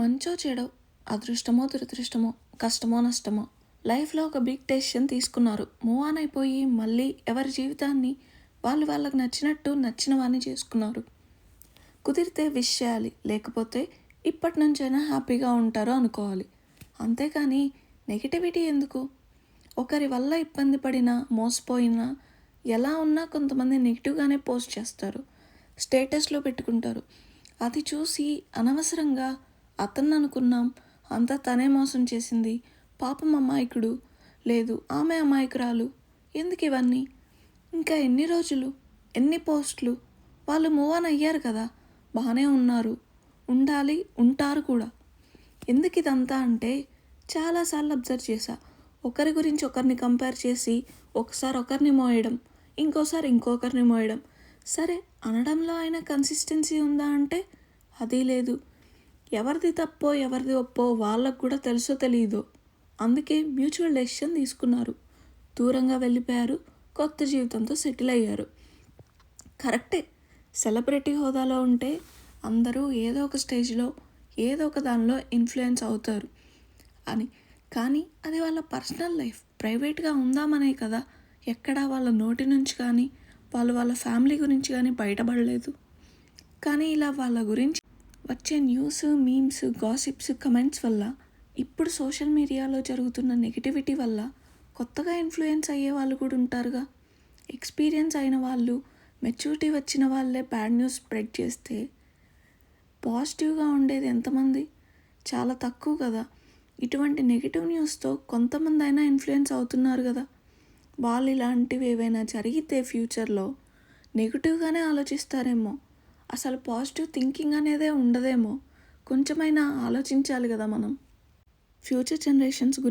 మంచో చెడో అదృష్టమో దురదృష్టమో కష్టమో నష్టమో. లైఫ్లో ఒక బిగ్ డెసిషన్ తీసుకున్నారు. మూవ్ ఆన్ అయిపోయి మళ్ళీ ఎవరి జీవితాన్ని వాళ్ళు వాళ్ళకి నచ్చినట్టు నచ్చిన వాడిని చేసుకున్నారు. కుదిరితే విష్ చేయాలి లేకపోతే ఇప్పటి నుంచైనా హ్యాపీగా ఉంటారో అనుకోవాలి. అంతేకాని నెగిటివిటీ ఎందుకు? ఒకరి వల్ల ఇబ్బంది పడినా మోసపోయినా ఎలా ఉన్నా కొంతమంది నెగిటివ్గానే పోస్ట్ చేస్తారు. స్టేటస్లో పెట్టుకుంటారు. అది చూసి అనవసరంగా అతన్ని అనుకున్నాం అంతా తనే మోసం చేసింది. పాపం అమాయకుడు. లేదు ఆమె అమాయకురాలు. ఎందుకు ఇవన్నీ? ఇంకా ఎన్ని రోజులు? ఎన్ని పోస్టులు? వాళ్ళు మూవ్ ఆన్ అయ్యారు కదా. బాగానే ఉన్నారు. ఉండాలి ఉంటారు కూడా. ఎందుకు ఇదంతా అంటే చాలాసార్లు అబ్జర్వ్ చేశా. ఒకరి గురించి ఒకరిని కంపేర్ చేసి ఒకసారి ఒకరిని మోయడం ఇంకోసారి ఇంకొకరిని మోయడం. సరే అనడంలో అయినా కన్సిస్టెన్సీ ఉందా అంటే అది లేదు. ఎవరిది తప్పో ఎవరిది ఒప్పో వాళ్ళకు కూడా తెలుసో తెలియదో అందుకే మ్యూచువల్ డెసిషన్ తీసుకున్నారు. దూరంగా వెళ్ళిపోయారు. కొత్త జీవితంతో సెటిల్ అయ్యారు. కరెక్టే. సెలబ్రిటీ హోదాలో ఉంటే అందరూ ఏదో ఒక స్టేజ్లో ఏదో ఒక దానిలో ఇన్ఫ్లుయెన్స్ అవుతారు. అని. కానీ అది వాళ్ళ పర్సనల్ లైఫ్. ప్రైవేట్గా ఉందామనే కదా. ఎక్కడా వాళ్ళ నోటి నుంచి కానీ వాళ్ళు వాళ్ళ ఫ్యామిలీ గురించి కానీ బయటపడలేదు. కానీ ఇలా వాళ్ళ గురించి వచ్చే న్యూస్ మీమ్స్ గాసిప్స్ కమెంట్స్ వల్ల ఇప్పుడు సోషల్ మీడియాలో జరుగుతున్న నెగిటివిటీ వల్ల కొత్తగా ఇన్ఫ్లుయెన్స్ అయ్యే వాళ్ళు కూడా ఉంటారుగా. ఎక్స్పీరియన్స్ అయిన వాళ్ళు మెచ్యూరిటీ వచ్చిన వాళ్ళే బ్యాడ్ న్యూస్ స్ప్రెడ్ చేస్తే పాజిటివ్గా ఉండేది ఎంతమంది? చాలా తక్కువ కదా. ఇటువంటి నెగిటివ్ న్యూస్తో కొంతమంది అయినా ఇన్ఫ్లుయెన్స్ అవుతున్నారు కదా. వాళ్ళు ఇలాంటివి ఏవైనా జరిగితే ఫ్యూచర్లో నెగిటివ్గానే ఆలోచిస్తారేమో. అసలు పాజిటివ్ థింకింగ్ అనేదే ఉండదేమో. కొంచెమైనా ఆలోచించాలి కదా మనం. ఫ్యూచర్ జనరేషన్స్ గురించి